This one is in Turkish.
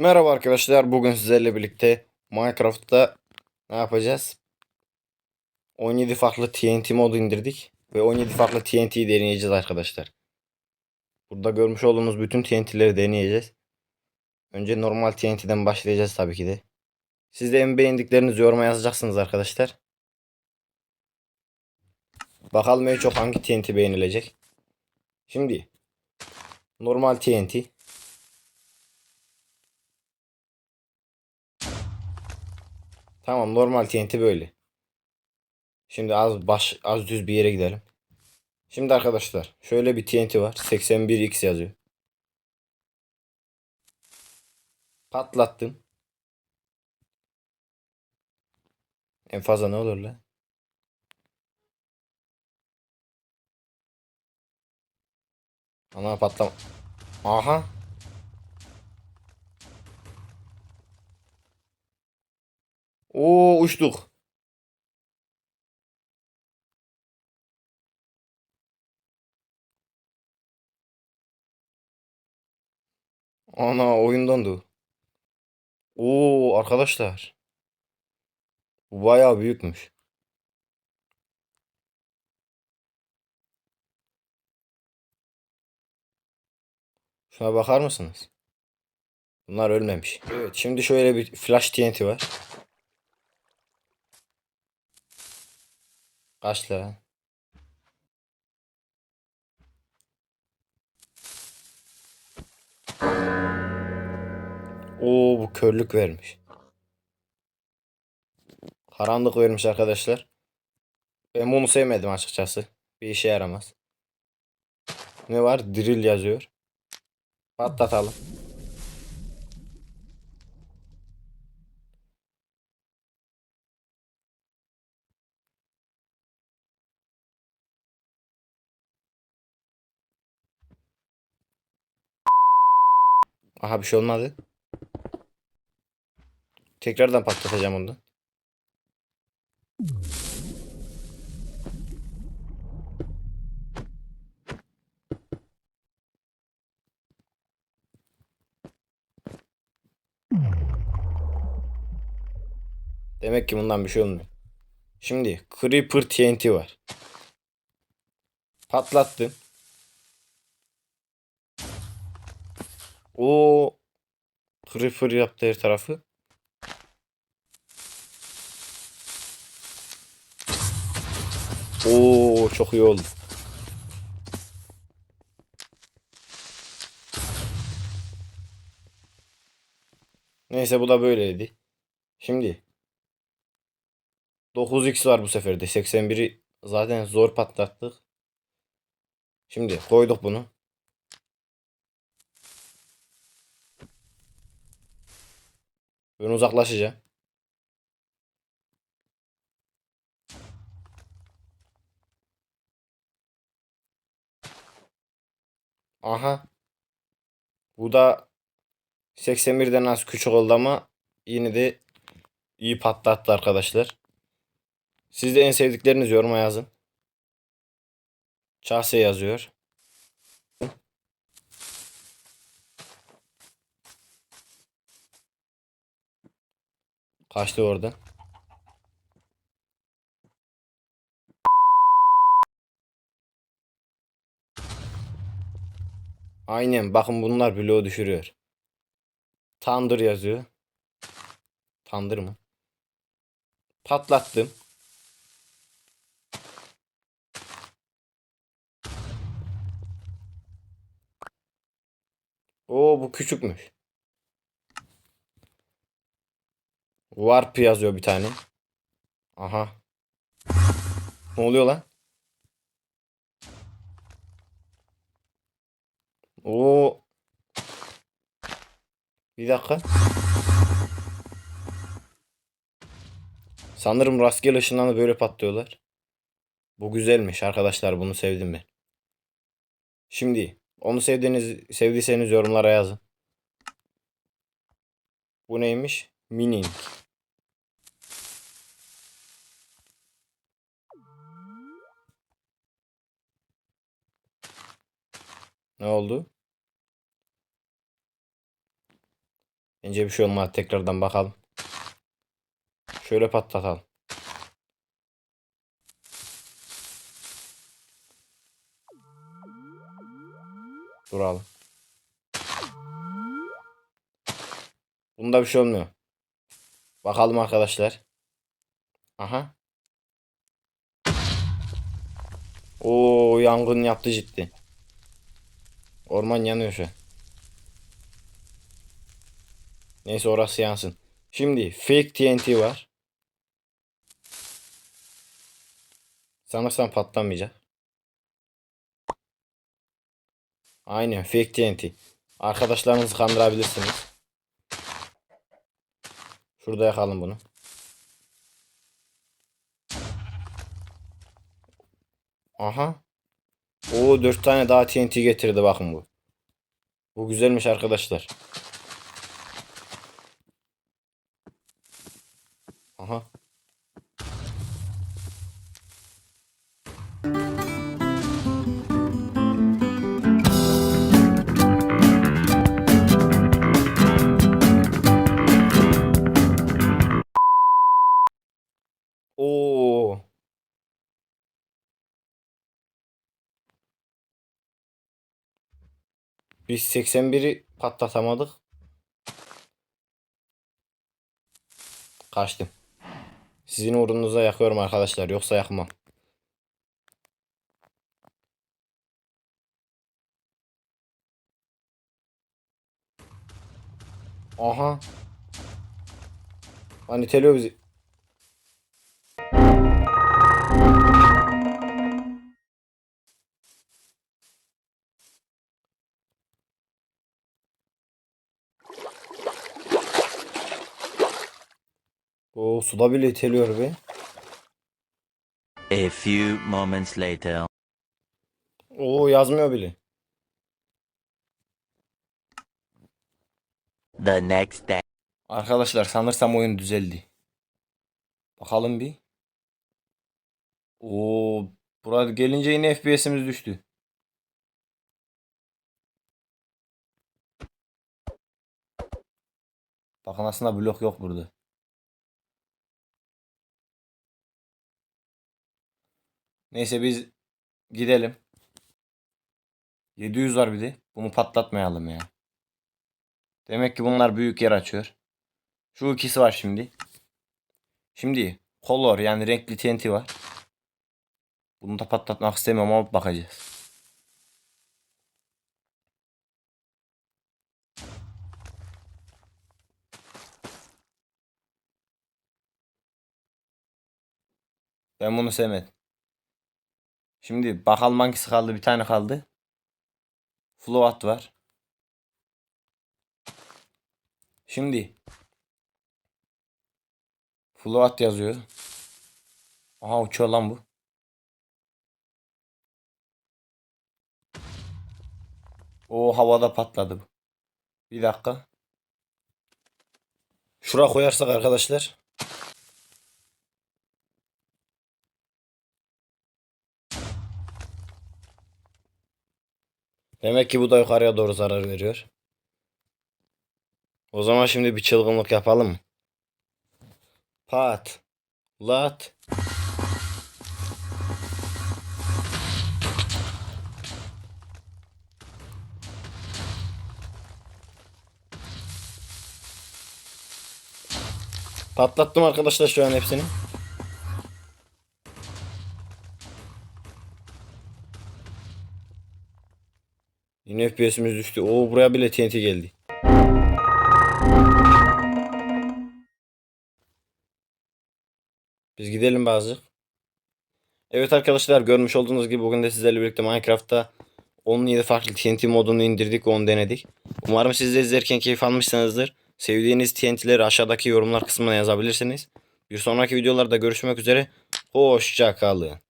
Merhaba arkadaşlar. Bugün sizlerle birlikte Minecraft'ta ne yapacağız? 17 farklı TNT modu indirdik ve 17 farklı TNT'yi deneyeceğiz arkadaşlar. Burada görmüş olduğunuz bütün TNT'leri deneyeceğiz. Önce normal TNT'den başlayacağız tabii ki de. Siz de en beğendiklerinizi yoruma yazacaksınız arkadaşlar. Bakalım en çok hangi TNT beğenilecek. Şimdi normal TNT Tamam normal TNT böyle. Şimdi az baş az düz bir yere gidelim. Şimdi arkadaşlar şöyle bir TNT var. 81x yazıyor. Patlattım. En fazla ne olur la? Ana patlama. Aha. Oo uçtuk. Ana oyun dondu. Oo arkadaşlar. Bu bayağı büyükmüş. Şuna bakar mısınız? Bunlar ölmemiş. Evet şimdi şöyle bir flash TNT var. Kaç lira? Oo bu körlük vermiş. Karanlık vermiş arkadaşlar. Ben bunu sevmedim açıkçası. Bir işe yaramaz. Ne var? Drill yazıyor. Patlatalım. Aha bir şey olmadı. Tekrardan patlatacağım onu. Demek ki bundan bir şey olmuyor. Şimdi Creeper TNT var. Patlattım. O Creeper yaptı her tarafı. Oo çok iyi oldu. Neyse bu da böyleydi. Şimdi 9x var bu sefer de. 81'i zaten zor patlattık. Şimdi koyduk bunu. Ben uzaklaşacağım. Aha. Bu da 81'den az küçük oldu ama yine de iyi patlattı arkadaşlar. Siz de en sevdikleriniz yoruma yazın. Çahse yazıyor. Kaçtı orada. Aynen bakın bunlar bloğu düşürüyor. Thunder yazıyor. Thunder mı? Patlattım. Oo bu küçükmüş. Warp yazıyor bir tane. Aha. Ne oluyor lan? Oo. Bir dakika. Sanırım rastgele ışınlanıp böyle patlıyorlar. Bu güzelmiş arkadaşlar bunu sevdim ben. Şimdi onu sevdiğiniz sevdiyseniz yorumlara yazın. Bu neymiş? Mining. Ne oldu? Bence bir şey olmaz. Tekrardan bakalım. Şöyle patlatalım. Duralım. Bunda bir şey olmuyor. Bakalım arkadaşlar. Aha. Oo yangın yaptı ciddi. Orman yanıyor şu an. Neyse orası yansın. Şimdi fake TNT var. Sanırsam patlamayacak. Aynen fake TNT. Arkadaşlarınızı kandırabilirsiniz. Şurada yakalım bunu. Aha. Oo 4 tane daha TNT getirdi bakın bu. Bu güzelmiş arkadaşlar. Aha. Oo. Biz 81'i patlatamadık. Kaçtım. Sizin uğrunuza yakıyorum arkadaşlar. Yoksa yakmam. Aha. Hani iteliyor bizi. O suda bile iteliyor be. A few moments later. Oo yazmıyor bile. The next day. Arkadaşlar sanırsam oyun düzeldi. Bakalım bir. Oo, burada gelince yine FPS'imiz düştü. Bakın aslında blok yok burada. Neyse biz gidelim. 700 var bir de. Bunu patlatmayalım ya. Demek ki bunlar büyük yer açıyor. Şu ikisi var şimdi. Şimdi color yani renkli TNT var. Bunu da patlatmak istemiyorum ama bakacağız. Ben bunu sevmedim. Şimdi bakalım hangisi kaldı. Bir tane kaldı. Float var. Şimdi Float yazıyor. Aha uçuyor lan bu. O havada patladı bu. Bir dakika. Şura koyarsak arkadaşlar. Demek ki bu da yukarıya doğru zarar veriyor. O zaman şimdi bir çılgınlık yapalım mı? Pat. Lat. Patlattım arkadaşlar şu an hepsini. Yine FPS'imiz düştü. Oo buraya bile TNT geldi. Biz gidelim bazı. Evet arkadaşlar görmüş olduğunuz gibi bugün de sizlerle birlikte Minecraft'ta 17 farklı TNT modunu indirdik onu denedik. Umarım siz de izlerken keyif almışsınızdır. Sevdiğiniz TNT'leri aşağıdaki yorumlar kısmına yazabilirsiniz. Bir sonraki videolarda görüşmek üzere. Hoşça kalın.